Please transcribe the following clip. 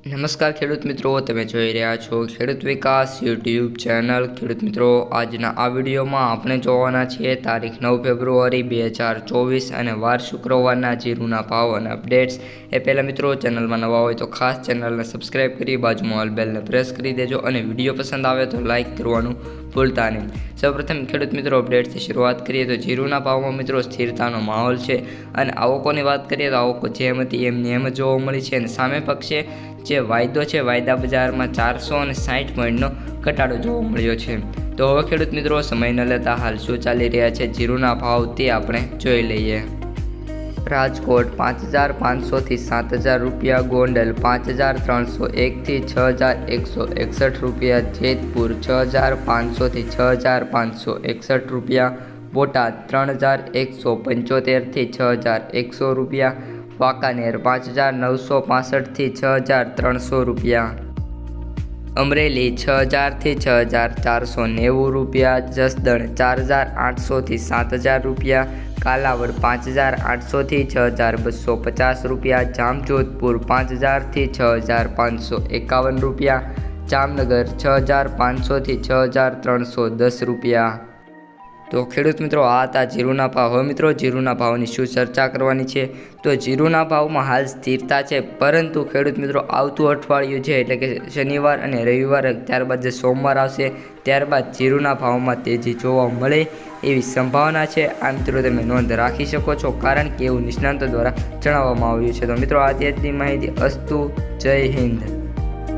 નમસ્કાર ખેડૂત મિત્રો, તમે જોઈ રહ્યા છો ખેડૂત વિકાસ યુટ્યુબ ચેનલ. ખેડૂત મિત્રો, આજના આ વિડીયોમાં આપણે જોવાના છીએ તારીખ નવ ફેબ્રુઆરી બે હજાર ચોવીસ અને વાર શુક્રવારના જીરુના ભાવ અને અપડેટ્સ. એ પહેલાં મિત્રો, ચેનલમાં નવા હોય તો ખાસ ચેનલને સબસ્ક્રાઈબ કરી, બાજુમાં ઓલ બેલને પ્રેસ કરી દેજો અને વીડિયો પસંદ આવે તો લાઇક કરવાનું ભૂલતા નહીં સૌપ્રથમ ખેડૂત મિત્રો અપડેટથી શરૂઆત કરીએ તો જીરુના ભાવમાં મિત્રો સ્થિરતાનો માહોલ છે અને આવકોની વાત કરીએ તો આવકો જેમ હતી એમ જ જોવા મળી છે અને સામે પક્ષે જે વાયદો છે વાયદા બજારમાં ચારસો અને સાઠ પોઈન્ટનો ઘટાડો જોવા મળ્યો છે. તો હવે ખેડૂત મિત્રો સમય ન લેતા હાલ શું ચાલી રહ્યા છે? જીરુના ભાવ તે આપણે જોઈ લઈએ. રાજકોટ પાંચ હજાર પાંચસોથી સાત હજાર રૂપિયા, ગોંડલ પાંચ હજાર ત્રણસો એકથી છ હજાર એકસો એકસઠ રૂપિયા, જેતપુર છ હજાર પાંચસોથી છ હજાર પાંચસો એકસઠ રૂપિયા, બોટાદ ત્રણ હજાર એકસો પંચોતેરથી છ હજાર એકસો રૂપિયા, વાંકાનેર પાંચ હજાર નવસો પાસઠથી છ હજાર ત્રણસો રૂપિયા. અમરેલી છ હજારથી છ હજાર ચારસો નેવું રૂપિયા, જસદણ ચાર હજાર આઠસોથી સાત હજાર રૂપિયા, કાલાવડ પાંચ હજાર આઠસોથી છ હજાર બસો પચાસ રૂપિયા, જામજોધપુર પાંચ હજારથી છ હજાર પાંચસો એકાવન રૂપિયા, જામનગર છ હજાર પાંચસોથી છ હજાર ત્રણસો દસ રૂપિયા. તો ખેડૂત મિત્રો, આ હતા જીરુના ભાવ. હવે મિત્રો, જીરુના ભાવની શું ચર્ચા કરવાની છે? તો જીરુના ભાવમાં હાલ સ્થિરતા છે, પરંતુ ખેડૂત મિત્રો, આવતું અઠવાડિયું છે, એટલે કે શનિવાર અને રવિવાર, ત્યારબાદ જે સોમવાર આવશે, ત્યારબાદ જીરુના ભાવમાં તેજી જોવા મળે એવી સંભાવના છે. આ મિત્રો તમે નોંધ રાખી શકો છો, કારણ કે એવું નિષ્ણાંતો દ્વારા જણાવવામાં આવ્યું છે. તો મિત્રો, આ અત્યારની માહિતી. અસ્તુ, જય હિન્દ.